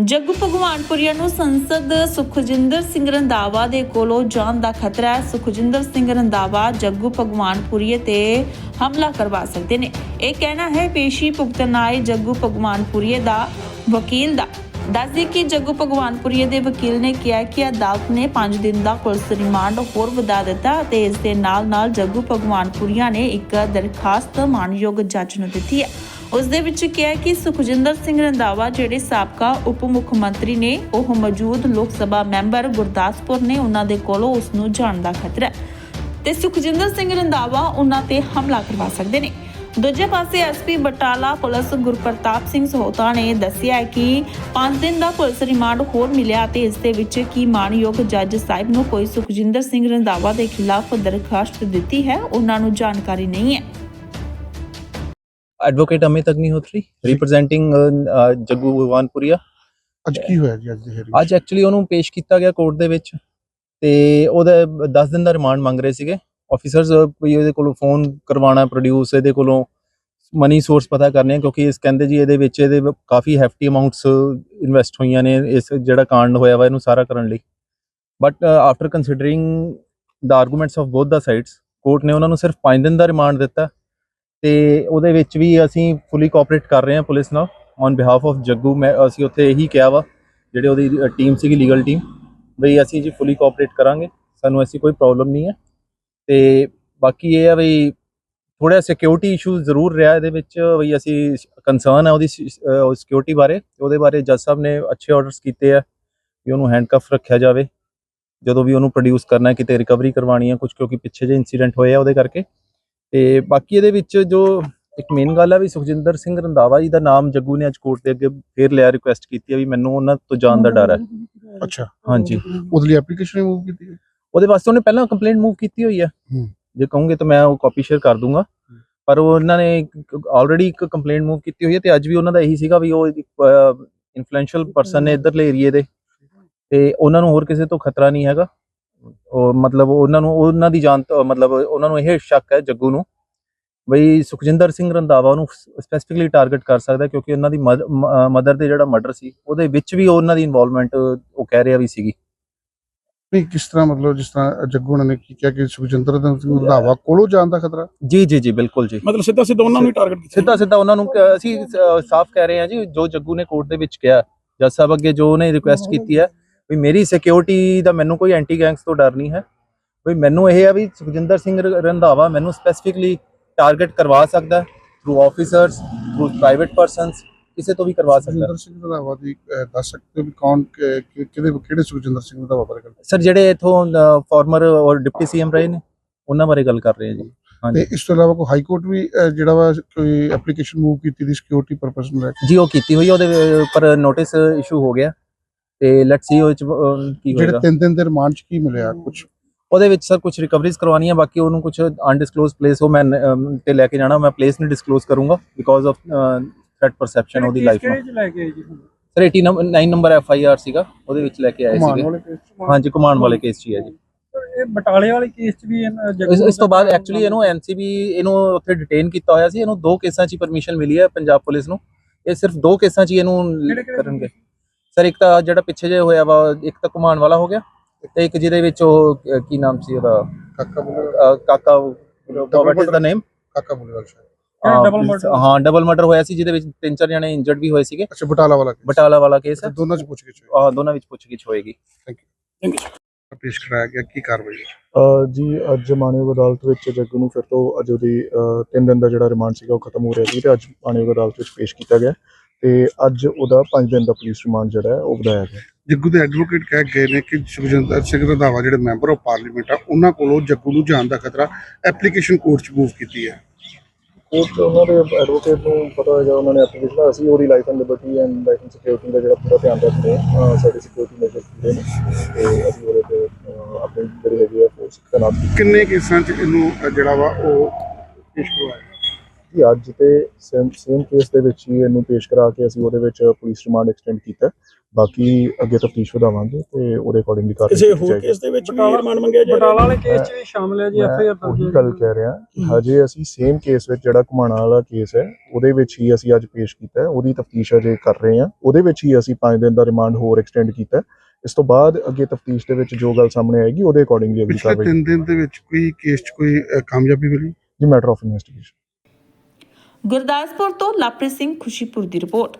ਜੱਗੂ ਭਗਵਾਨਪੁਰੀਆ ਨੂੰ ਸੰਸਦ ਸੁਖਜਿੰਦਰ ਸਿੰਘ ਰੰਧਾਵਾ ਦੇ ਕੋਲੋਂ ਜਾਨ ਦਾ ਖਤਰਾ ਹੈ। ਸੁਖਜਿੰਦਰ ਸਿੰਘ ਰੰਧਾਵਾ ਜੱਗੂ ਭਗਵਾਨਪੁਰੀਏ ਤੇ ਹਮਲਾ ਕਰਵਾ ਸਕਦੇ ਨੇ। ਇਹ ਕਹਿਣਾ ਹੈ, ਪੇਸ਼ੀ ਭੁਗਤਨਾਏ ਆਏ ਜੱਗੂ ਭਗਵਾਨਪੁਰੀਏ ਦਾ ਵਕੀਲ ਦਾ। ਦੱਸਦੇ ਕਿ ਜੱਗੂ ਭਗਵਾਨਪੁਰੀਏ ਦੇ ਵਕੀਲ ਨੇ ਕਿਹਾ ਕਿ ਅਦਾਲਤ ਨੇ 5 ਦਿਨ ਦਾ ਪੁਲਿਸ ਰਿਮਾਂਡ ਹੋਰ ਵਧਾ ਦਿੱਤਾ ਤੇ ਇਸ ਦੇ ਨਾਲ ਨਾਲ ਜੱਗੂ ਭਗਵਾਨਪੁਰੀਆ ਨੇ ਇੱਕ ਦਰਖਾਸਤ ਮਾਨਯੋਗ ਜੱਜ ਨੂੰ ਦਿੱਤੀ ਹੈ। ਉਸ ਦੇ ਵਿੱਚ ਕਿਹਾ ਕਿ ਸੁਖਜਿੰਦਰ ਸਿੰਘ ਰੰਧਾਵਾ, ਜਿਹੜੇ ਸਾਬਕਾ ਉਪ ਮੁੱਖ ਮੰਤਰੀ ਨੇ, ਉਹ ਮੌਜੂਦ ਲੋਕ ਸਭਾ ਮੈਂਬਰ ਗੁਰਦਾਸਪੁਰ ਨੇ, ਉਹਨਾਂ ਦੇ ਕੋਲੋਂ ਉਸ ਨੂੰ ਜਾਣ ਦਾ ਖਤਰਾ ਹੈ। ਤੇ ਸੁਖਜਿੰਦਰ ਸਿੰਘ ਰੰਧਾਵਾ ਉਹਨਾਂ ਤੇ ਹਮਲਾ ਕਰਵਾ ਸਕਦੇ ਨੇ। ਦੂਜੇ ਪਾਸੇ ਐਸਪੀ ਬਟਾਲਾ ਪੁਲਿਸ ਗੁਰਪ੍ਰਤਾਪ ਸਿੰਘ ਸਹੋਤਾ ਨੇ ਦੱਸਿਆ ਕਿ 5 ਦਿਨ ਦਾ ਪੁਲਿਸ ਰਿਮਾਂਡ ਹੋਰ ਮਿਲਿਆ ਤੇ ਇਸ ਦੇ ਵਿੱਚ ਕੀ ਮਾਨਯੋਗ ਜੱਜ ਸਾਹਿਬ ਨੂੰ ਕੋਈ ਸੁਖਜਿੰਦਰ ਸਿੰਘ ਰੰਦਾਵਾ ਦੇ ਖਿਲਾਫ ਦਰਖਾਸਤ ਦਿੱਤੀ ਹੈ ਉਹਨਾਂ ਨੂੰ ਜਾਣਕਾਰੀ ਨਹੀਂ ਹੈ। Advocate Amit Agnihotri representing Jaggu Bhagwanpuria. ਅੱਜ ਕੀ ਹੋਇਆ ਜੀ ਅੱਜ ਦੇ ਹੇਅਰਿੰਗ ਅੱਜ ਐਕਚੁਅਲੀ ਉਹਨੂੰ ਪੇਸ਼ ਕੀਤਾ ਗਿਆ ਕੋਰਟ ਦੇ ਵਿੱਚ ਤੇ ਉਹਦਾ 10 ਦਿਨ ਦਾ ਰਿਮਾਂਡ ਮੰਗ ਰਹੇ ਸੀਗੇ। ਆਫੀਸਰਸ ਕੋਈ ਇਹਦੇ ਕੋਲੋਂ ਫੋਨ ਕਰਵਾਉਣਾ ਪ੍ਰੋਡਿਊਸ ਇਹਦੇ ਕੋਲੋਂ ਮਨੀ ਸੋਰਸ ਪਤਾ ਕਰਨੇ ਆ, ਕਿਉਂਕਿ ਇਸ ਕਹਿੰਦੇ ਜੀ ਇਹਦੇ ਵਿੱਚ ਇਹਦੇ ਕਾਫੀ ਹੈਫਟੀ ਅਮਾਉਂਟਸ ਇਨਵੈਸਟ ਹੋਈਆਂ ਨੇ, ਇਸ ਜਿਹੜਾ ਕਾਂਡ ਹੋਇਆ ਵਾ ਇਹਨੂੰ ਸਾਰਾ ਕਰਨ ਲਈ। But after considering the arguments of both the sides court ਨੇ ਉਹਨਾਂ ਨੂੰ ਸਿਰਫ 5 ਦਿਨ ਦਾ ਰਿਮਾਂਡ ਦਿੱਤਾ ਤੇ ਉਹਦੇ ਵਿੱਚ ਵੀ ਅਸੀਂ ਫੁੱਲੀ ਕੋਆਪਰੇਟ ਕਰ ਰਹੇ ਹਾਂ ਪੁਲਿਸ ਨਾਲ ਔਨ ਬਿਹਾਫ ਆਫ ਜੱਗੂ। ਮੈਂ, ਅਸੀਂ ਉੱਥੇ ਇਹੀ ਕਿਹਾ ਵਾ, ਜਿਹੜੇ ਉਹਦੀ ਟੀਮ ਸੀਗੀ ਲੀਗਲ ਟੀਮ ਬਈ ਅਸੀਂ ਜੀ ਫੁੱਲੀ ਕੋਆਪਰੇਟ ਕਰਾਂਗੇ, ਸਾਨੂੰ ਐਸੀ ਕੋਈ ਪ੍ਰੋਬਲਮ ਨਹੀਂ ਹੈ। ਤੇ ਬਾਕੀ ਇਹ ਹੈ ਬਈ ਥੋੜਾ ਸਿਕਿਉਰਿਟੀ ਇਸ਼ੂ ਜ਼ਰੂਰ ਰਿਹਾ ਇਹਦੇ ਵਿੱਚ ਬਈ ਅਸੀਂ ਕੰਸਰਨ ਹੈ ਉਹਦੀ ਸਿਕਿਉਰਿਟੀ ਬਾਰੇ ਉਹਦੇ ਬਾਰੇ ਜੱਜ ਸਾਹਿਬ ਨੇ ਅੱਛੇ ਆਰਡਰਸ ਕੀਤੇ ਆ ਵੀ ਉਹਨੂੰ ਹੈਂਡਕਫ ਰੱਖਿਆ ਜਾਵੇ ਜਦੋਂ ਵੀ ਉਹਨੂੰ ਪ੍ਰੋਡਿਊਸ ਕਰਨਾ ਹੈ ਕਿਤੇ ਰਿਕਵਰੀ ਕਰਵਾਉਣੀ ਹੈ ਕੁਝ ਕਿਉਂਕਿ ਪਿੱਛੇ ਜੇ ਇਨਸੀਡੈਂਟ ਹੋਏ ਆ ਉਹਦੇ ਕਰਕੇ। ਤੇ ਬਾਕੀ ਇਹਦੇ ਵਿੱਚ ਜੋ ਇੱਕ ਮੇਨ ਗੱਲ ਹੈ ਵੀ ਸੁਖਜਿੰਦਰ ਸਿੰਘ ਰੰਧਾਵਾ ਜੀ ਦਾ ਨਾਮ ਜੱਗੂ ਨੇ ਅੱਜ ਕੋਰਟ ਦੇ ਅੱਗੇ ਫੇਰ ਲਿਆ ਰਿਕੁਐਸਟ ਕੀਤੀ ਹੈ ਵੀ ਮੈਨੂੰ ਉਹਨਾਂ ਤੋਂ ਜਾਣ ਦਾ ਡਰ ਹੈ। ਅੱਛਾ ਹਾਂਜੀ। ਉਹਦੇ ਲਈ ਐਪਲੀਕੇਸ਼ਨ ਰਿਮੂਵ ਕੀਤੀ ਹੈ? ਉਹਦੇ ਵਾਸਤੇ ਉਹਨੇ ਪਹਿਲਾਂ ਕੰਪਲੇਂਟ ਮੂਵ ਕੀਤੀ ਹੋਈ ਹੂੰ। ਜੇ ਕਹੋਗੇ ਤਾਂ ਮੈਂ ਉਹ ਕਾਪੀ ਸ਼ੇਅਰ ਕਰ ਦੂੰਗਾ। ਪਰ ਉਹ ਉਹਨਾਂ ਨੇ ਆਲਰੇਡੀ ਇੱਕ ਕੰਪਲੇਂਟ ਮੂਵ ਕੀਤੀ ਹੋਈ ਹੈ ਤੇ ਅੱਜ ਵੀ ਉਹਨਾਂ ਦਾ ਇਹੀ ਸੀਗਾ ਵੀ ਉਹ ਇਨਫਲੂਐਂਸ਼ੀਅਲ ਪਰਸਨ ਨੇ ਇਧਰਲੇ ਏਰੀਏ ਦੇ। ਤੇ ਉਹਨਾਂ ਨੂੰ ਹੋਰ ਕਿਸੇ ਤੋਂ ਖਤਰਾ ਨਹੀਂ ਹੈਗਾ। ਉਹ ਮਤਲਬ ਉਹਨਾਂ ਨੂੰ ਉਹਨਾਂ ਦੀ ਜਾਨ ਮਤਲਬ ਉਹਨਾਂ ਨੂੰ ਇਹ ਸ਼ੱਕ ਹੈ ਜੱਗੂ ਨੂੰ ਬਈ ਸੁਖਜਿੰਦਰ ਸਿੰਘ ਰੰਧਾਵਾ ਉਹਨੂੰ ਸਪੈਸੀਫਿਕਲੀ ਟਾਰਗੇਟ ਕਰ ਸਕਦਾ ਕਿਉਂਕਿ ਉਹਨਾਂ ਦੀ ਮਦਰ ਦੇ ਜਿਹੜਾ ਮਰਡਰ ਸੀ ਉਹਦੇ ਵਿੱਚ ਵੀ ਉਹਨਾਂ ਦੀ ਇਨਵੋਲਵਮੈਂਟ ਉਹ ਕਹਿ ਰਿਹਾ ਵੀ ਸੀਗੀ। ਨਹੀਂ ਕਿਸ ਤਰ੍ਹਾਂ ਮਤਲਬ ਜਿਸ ਤਰ੍ਹਾਂ ਜੱਗੂ ਨੇ ਕੀ ਕਿਹਾ ਕਿ ਸੁਖਜਿੰਦਰ ਸਿੰਘ ਰੰਧਾਵਾ ਕੋਲੋਂ ਜਾਣ ਦਾ ਖਤਰਾ? ਜੀ ਜੀ ਜੀ ਬਿਲਕੁਲ ਜੀ। ਮਤਲਬ ਸਿੱਧਾ ਸਿੱਧਾ ਉਹਨਾਂ ਨੂੰ ਹੀ ਟਾਰਗੇਟ ਕੀਤਾ। ਸਿੱਧਾ ਸਿੱਧਾ ਉਹਨਾਂ ਨੂੰ ਅਸੀਂ ਸਾਫ਼ ਕਹਿ ਰਹੇ ਹਾਂ ਜੀ ਜੋ ਜੱਗੂ ਨੇ ਕੋਰਟ ਦੇ ਵਿੱਚ ਕਿਹਾ ਜੱਜ ਸਾਹਿਬ ਅੱਗੇ ਜੋ ਉਹਨੇ ਰਿਕੁਐਸਟ ਕੀਤੀ ਹੈ ਵੀ ਮੇਰੀ ਸਿਕਿਉਰਿਟੀ ਦਾ ਮੈਨੂੰ ਕੋਈ ਐਂਟੀ ਗੈਂਗਸ ਤੋਂ ਡਰ ਨਹੀਂ ਹੈ ਵੀ ਮੈਨੂੰ ਇਹ ਹੈ ਵੀ ਸੁਖਜਿੰਦਰ ਸਿੰਘ ਰ- ਰੰਧਾਵਾ ਮੈਨੂੰ ਸਪੈਸੀਫਿਕਲੀ ਟਾਰਗੇਟ ਕਰਵਾ ਸਕਦਾ through officers through private persons ਕਿਸੇ ਤੋਂ ਵੀ ਕਰਵਾ ਸਕਦਾ। ਸੁਖਜਿੰਦਰ ਸਿੰਘ ਰੰਧਾਵਾ ਦੀ ਅਹ, ਦੱਸ ਸਕਦੇ ਹੋ ਵੀ ਕੌਣ ਕਿ- ਕਿ- ਕਿਹਦੇ ਕਿਹੜੇ ਸੁਖਜਿੰਦਰ ਸਿੰਘ ਰੰਧਾਵਾ ਬਾਰੇ ਗੱਲ ਸਰ ਜਿਹੜੇ ਇਥੋਂ ਫਾਰਮਰ ਔਰ ਡਿਪਟੀ ਸੀਐਮ ਰਹੇ ਨੇ ਉਹਨਾਂ ਬਾਰੇ ਗੱਲ ਕਰ ਰਹੇ ਹਾਂ ਜੀ। ਤੇ ਇਸ ਤੋਂ ਇਲਾਵਾ ਕੋਈ ਹਾਈ ਕੋਰਟ ਵੀ ਅਹ, ਜਿਹੜਾ ਵਾ ਕੋਈ ਐਪਲੀਕੇਸ਼ਨ ਮੂਵ ਕੀਤੀ ਦੀ ਸਿਕਿਉਰਿਟੀ ਪਰਪਸ ਨੂੰ ਲੈ ਕੇ? ਜੀ ਉਹ ਕੀਤੀ ਹੋਈ ਉਹਦੇ ਉੱਪਰ ਨੋਟਿਸ ਇਸ਼ੂ ਹੋ ਗਿਆ। ਤੇ ਲੈਟਸ ਸੀ ਉਹ 'ਚ, ਅਹ, ਕੀ ਜਿਹੜੇ ਹੋਏਗਾ। ਤਿੰਨ ਦਿਨ ਦੇ ਰਿਮਾਂਡ ਚ ਕੀ ਮਿਲਿਆ ਕੁਝ ਉਹਦੇ ਵਿੱਚ ਸਰ ਕੁਝ ਰਿਕਵਰੀਜ਼ ਕਰਵਾਉਣੀਆਂ ਬਾਕੀ ਉਹਨੂੰ ਕੁਝ ਅਨਡਿਸਕਲੋਜ਼ ਪਲੇਸ ਉਹ ਮੈਂ ਅਮ, ਤੇ ਲੈ ਕੇ ਜਾਣਾ ਮੈਂ ਪਲੇਸ ਨਹੀਂ ਡਿਸਕਲੋਜ਼ ਕਰੂੰਗਾ ਬਿਕੋਜ਼ ਆਫ ਥ੍ਰੈਟ ਪਰਸੈਪਸ਼ਨ ਉਹਦੀ ਲਾਈਫ ਨੂੰ ਲੈ ਕੇ ਆਏ ਜੀ sir 89 number F I R ਸੀਗਾ ਉਹਦੇ ਵਿੱਚ ਲੈ ਕੇ ਆਏ ਸੀਗੇ। ਹਾਂਜੀ ਕਮਾਂਡ ਵਾਲੇ ਕੇਸ 'ਚ ਹੀ ਹੈ ਜੀ। ਇਹ ਬਟਾਲੇ ਵਾਲੇ ਕੇਸ 'ਚ ਵੀ ਇਸ ਤੋਂ ਬਾਅਦ ਐਕਚੁਅਲੀ ਇਹਨੂੰ ਐਨਸੀਬੀ ਇਹਨੂੰ ਉੱਥੇ ਡਿਟੇਨ ਕੀਤਾ ਹੋਇਆ ਸੀ ਇਹਨੂੰ ਦੋ ਕੇਸਾਂ 'ਚ ਹੀ ਪਰਮਿਸ਼ਨ ਮਿਲੀ ਹੈ ਪੰਜਾਬ ਪੁਲਿਸ ਨੂੰ। ਇਹ ਸਿਰਫ ਦੋ ਕੇਸਾਂ 'ਚ ਹੀ ਇਹਨੂੰ ਕਰਨਗੇ। ਸਰ ਇੱਕ ਤਾਂ ਜਿਹੜਾ ਪਿੱਛੇ ਜੇ ਹੋਇਆ ਵਾ ਇੱਕ ਤਾਂ ਕਮਾਂਡ ਵਾਲਾ ਹੋ ਗਿਆ ਤੇ ਇੱਕ ਜਿਹਦੇ ਵਿੱਚ ਉਹ ਕੀ ਨਾਮ ਸੀ ਉਹਦਾ? ਕਾਕਾ ਕਾਕਾ ਵਾਟ ਇਜ਼ ਦਾ ਨੇਮ ਕਾਕਾ ਬੁਲੇ ਵਾਲਾ ਸ਼ਾਇਦ। Double murder? ਹਾਂ ਡਬਲ ਮਰਡਰ ਹੋਇਆ ਸੀ ਜਿਹਦੇ ਵਿੱਚ ਤਿੰਨ ਚਾਰ ਜਣੇ ਇੰਜਰਡ ਵੀ ਹੋਏ ਸੀਗੇ। ਅੱਛਾ ਬਟਾਲਾ ਵਾਲਾ case। ਬਟਾਲਾ ਵਾਲਾ ਕੇਸ ਹੈ। ਦੋਨਾਂ ਚ ਪੁੱਛ ਕੇ ਆਹ, ਦੋਨਾਂ ਵਿੱਚ ਪੁੱਛਗਿੱਛ ਹੋਏਗੀ। ਪੇਸ਼ ਕਰਾਇਆ ਗਿਆ ਕੀ ਕਾਰਵਾਈ ਹੈ? ਅ, ਜੀ ਅੱਜ ਮਾਨਯੋਗ ਅਦਾਲਤ ਵਿੱਚ ਜੱਗੂ ਨੂੰ ਫਿਰ ਤੋਂ ਅੱਜ ਉਹਦੀ 3 ਦਿਨ ਦਾ ਜਿਹੜਾ ਰਿਮਾਂਡ ਸੀਗਾ ਉਹ ਖਤਮ ਹੋ ਰਿਹਾ ਸੀ ਤੇ ਅੱਜ ਮਾਨਯੋਗ ਅਦਾਲਤ ਵਿੱਚ ਪੇਸ਼ ਕੀਤਾ ਗਿਆ। ਤੇ ਅੱਜ ਉਹਦਾ 5 ਦਿਨ ਦਾ ਪੁਲਿਸ ਰਿਮਾਂਡ ਜਿਹੜਾ ਹੈ ਉਹ ਵਧਾਇਆ ਗਿਆ। ਜੱਗੂ ਦੇ ਐਡਵੋਕੇਟ ਕਹਿ ਗਏ ਨੇ ਕਿ ਸੁਖਜਿੰਦਰ ਸਿੰਘ ਰੰਧਾਵਾ ਜਿਹੜੇ ਮੈਂਬਰ ਆਫ ਪਾਰਲੀਮੈਂਟ ਆ ਉਹਨਾਂ ਕੋਲੋਂ ਜੱਗੂ ਨੂੰ ਜਾਣ ਦਾ ਖਤਰਾ ਐਪਲੀਕੇਸ਼ਨ ਕੋਰਟ ਚ ਮੂਵ ਕੀਤੀ ਹੈ। ਕੋਰਟ ਉਹਨਾਂ ਦੇ ਐਡਵੋਕੇਟ ਨੂੰ ਪਤਾ ਹੋਏਗਾ ਉਹਨਾਂ ਨੇ ਐਪਲੀਕੇਸ਼ਨ ਅਸੀਂ ਉਹਦੀ life and liberty and life and security ਦਾ ਜਿਹੜਾ ਪੂਰਾ ਧਿਆਨ ਰੱਖਦੇ ਹਾਂ ਅ, ਸਾਡੀ ਸਿਕਿਉਰਿਟੀ ਮੇਜਰ ਪੂਰੇ ਨੇ। ਤੇ ਅਸੀਂ ਉਹਦੇ ਤੇ ਅ, ਆਪਣੀ ਜਿਹੜੀ ਹੈਗੀ ਹੈ ਫੋਰਸ ਤੈਨਾਤ ਕੀਤੀ ਕਿੰਨੇ ਕੇਸਾਂ ਚ ਇਹਨੂੰ ਅ, ਜਿਹੜਾ ਵਾ ਉਹ ਪੇਸ਼ ਕਰਵਾਇਆ? ਕਿ ਅੱਜ ਤੇ ਸੇਮ ਸੇਮ ਕੇਸ ਦੇ ਵਿੱਚ ਹੀ ਇਹਨੂੰ ਪੇਸ਼ ਕਰਾ ਕੇ ਅਸੀਂ ਉਹਦੇ ਵਿੱਚ ਪੁਲਿਸ ਰਿਮਾਂਡ ਐਕਸਟੈਂਡ ਕੀਤਾ। ਹੈ। ਬਾਕੀ ਅੱਗੇ ਤਫਤੀਸ਼ ਵਧਾਵਾਂਗੇ ਤੇ ਉਹਦੇ ਅਕੋਰਡਿੰਗਲੀ ਕਾਰਵਾਈ ਕਿਸੇ ਕੀਤੀ ਹੋਰ ਜਾਏਗੀ। ਕੇਸ ਦੇ ਵਿੱਚ ਵੀ ਰਿਮਾਂਡ ਮੰਗਿਆ ਜਾ ਰਿਹਾ ਬਟਾਲਾ ਵਾਲੇ ਕੇਸ 'ਚ ਵੀ ਸ਼ਾਮਲ ਹੈ ਮੈਂ ਉਹੀ ਗੱਲ ਕਹਿ ਰਿਹਾ ਹਜੇ ਅਸੀਂ ਸੇਮ ਕੇਸ ਵਿੱਚ ਜਿਹੜਾ ਘੁਮਾਣਾ ਵਾਲਾ ਕੇਸ ਹੈ ਉਹਦੇ ਵਿੱਚ ਹੀ ਅਸੀਂ ਅੱਜ ਪੇਸ਼ ਕੀਤਾ ਉਹਦੀ ਤਫਤੀਸ਼ ਅਜੇ ਕਰ ਰਹੇ ਹਾਂ। ਉਹਦੇ ਵਿੱਚ ਹੀ ਅਸੀਂ 5 ਦਿਨ ਦਾ ਰਿਮਾਂਡ ਹੋਰ ਐਕਸਟੈਂਡ ਕੀਤਾ। ਇਸ ਤੋਂ ਬਾਅਦ ਅੱਗੇ ਤਫਤੀਸ਼ ਦੇ ਵਿੱਚ ਜੋ ਗੱਲ ਸਾਹਮਣੇ ਆਏਗੀ ਉਹਦੇ ਅਕੋਰਡਿੰਗਲੀ ਅਗਲੀ ਪਿਛਲੇ ਕਾਰਵਾਈ 3 ਦਿਨ ਦੇ ਵਿੱਚ ਕੋਈ ਕੇਸ 'ਚ ਕੋਈ ਕਾਮਯਾਬੀ ਮਿਲੀ? ਜੀ ਮੈਟਰ ਆਫ ਇਨਵੈਸਟੀਗੇਸ਼ਨ ਗੁਰਦਾਸਪੁਰ ਤੋਂ ਲਾਪ੍ਰੀਤ ਸਿੰਘ ਖੁਸ਼ੀਪੁਰ ਦੀ ਰਿਪੋਰਟ।